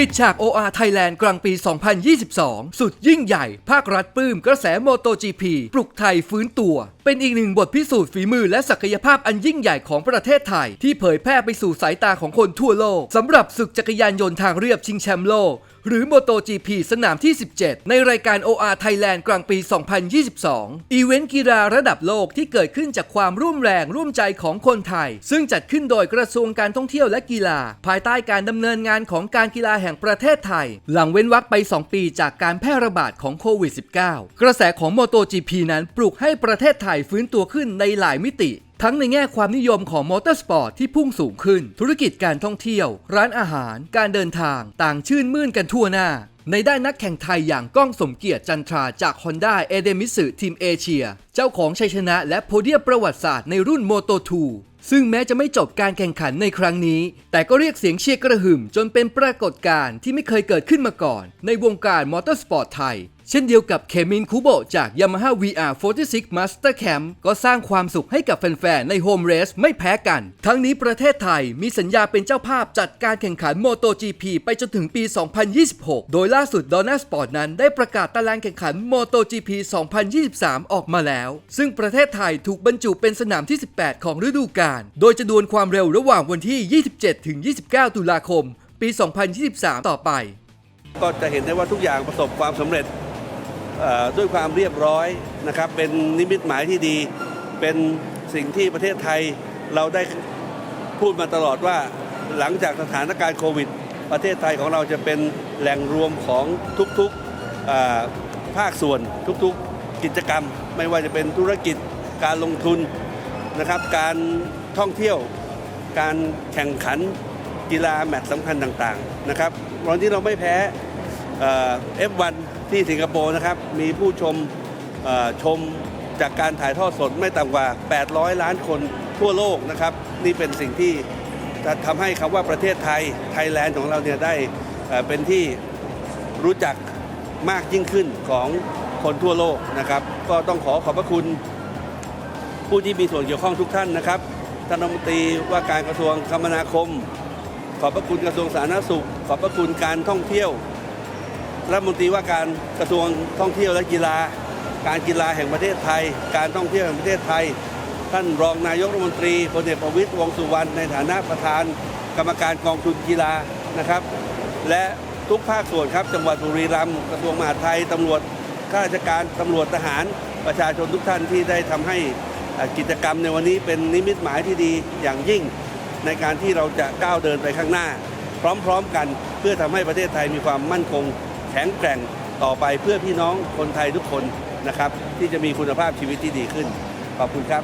ปิดฉาก OR ไทยแลนด์กลางปี 2022 สุดยิ่งใหญ่ ภาครัฐปลื้มกระแสโมโต GP ปลุกไทยฟื้นตัว เป็นอีกหนึ่งบทพิสูจน์ฝีมือและศักยภาพอันยิ่งใหญ่ของประเทศไทย ที่เผยแพร่ไปสู่สายตาของคนทั่วโลกสำหรับศึกจักรยานยนต์ทางเรียบชิงแชมป์โลก หรือ MotoGP สนามที่ 17 ในรายการ OR Thailand กลางปี 2022 อีเวนต์กีฬาระดับโลกที่เกิดขึ้นจากความร่วมแรงร่วมใจของคนไทย ซึ่งจัดขึ้นโดยกระทรวงการท่องเที่ยวและกีฬา ภายใต้การดำเนินงานของการกีฬาแห่งประเทศไทย หลังเว้นวรรคไป 2 ปีจากการแพร่ระบาดของโควิด -19 กระแสของ MotoGP นั้นปลุกให้ประเทศไทยฟื้นตัวขึ้นในหลายมิติ ทั้งในแง่ความนิยมของมอเตอร์สปอร์ตที่พุ่งสูงขึ้น ธุรกิจการท่องเที่ยว ร้านอาหาร การเดินทาง ต่างชื่นมื่นกันทั่วหน้า ในด้านนักแข่งไทยอย่างก้องสมเกียรติจันทราจาก Honda เอเดมิสึทีมเอเชีย เจ้าของชัยชนะและโพเดียมประวัติศาสตร์ในรุ่นโมโต2 ซึ่งแม้จะไม่จบการแข่งขันในครั้งนี้ แต่ก็เรียกเสียงเชียร์กระหึ่ม จนเป็นปรากฏการณ์ที่ไม่เคยเกิดขึ้นมาก่อน ในวงการมอเตอร์สปอร์ตไทย เช่นเดียวกับเคมินคูโบจาก Yamaha VR 46 Master Camp ก็สร้างความสุขให้กับแฟนๆ ในโฮมเรสไม่แพ้กัน ทั้งนี้ประเทศไทยมีสัญญาเป็นเจ้าภาพจัดการแข่งขัน MotoGP ไปจนถึงปี 2026 โดยล่าสุด Donna Sport นั้นได้ประกาศตารางแข่งขัน MotoGP 2023 ออกมาแล้ว ซึ่งประเทศไทยถูกบรรจุเป็นสนามที่ 18 ของฤดูกาลโดยจะดวลความเร็วระหว่างวันที่ 27 ถึง 29 ตุลาคม ปี 2023 ต่อไป ก็จะเห็นได้ว่าทุกอย่างประสบความสำเร็จด้วยความเรียบร้อยนะครับ เป็นนิมิตหมายที่ดี เป็นสิ่งที่ประเทศไทยเราได้พูดมาตลอดว่าหลังจากสถานการณ์โควิด ประเทศไทยของเราจะเป็นแหล่งรวมของทุกๆภาคส่วนทุกๆกิจกรรม ไม่ว่าจะเป็นธุรกิจการลงทุนนะครับการ ท่องเที่ยว การแข่งขันกีฬาแมตช์สำคัญต่างๆนะครับวันที่เราไม่แพ้เอ่อ F1 ที่สิงคโปร์นะครับ มีผู้ชมชมจากการถ่ายทอดสดไม่ต่ำกว่า 800 ล้านคนทั่วโลกนะครับ นี่เป็นสิ่งที่จะทำให้คำว่าประเทศไทยไทยแลนด์ของเราเนี่ยได้เป็นที่รู้จักมากยิ่งขึ้นของคนทั่วโลกนะครับ ก็ต้องขอขอบพระคุณผู้ที่มีส่วนเกี่ยวข้องทุกท่านนะครับ ท่านรัฐมนตรีว่าการกระทรวงคมนาคม ขอบพระคุณกระทรวงสาธารณสุข ขอบพระคุณการท่องเที่ยวรัฐมนตรีว่าการกระทรวงท่องเที่ยวและกีฬา การกีฬาแห่งประเทศไทย การท่องเที่ยวแห่งประเทศไทย ท่านรองนายกรัฐมนตรีพลเอกประวิตรวงสุวรรณในฐานะประธาน กรรมการกองทุนกีฬานะครับ และทุกภาคส่วนครับ จังหวัดบุรีรัมย์กระทรวงมหาดไทยตำรวจข้าราชการตำรวจทหารประชาชนทุกท่านที่ได้ทำให้ กิจกรรมในวันนี้เป็นนิมิตหมายที่ดีอย่างยิ่ง ในการที่เราจะก้าวเดินไปข้างหน้า พร้อมๆกันเพื่อทำให้ประเทศไทยมีความมั่นคง แข็งแกร่งต่อไปเพื่อพี่น้องคนไทยทุกคนนะครับที่จะมีคุณภาพชีวิตที่ดีขึ้น ขอบคุณครับ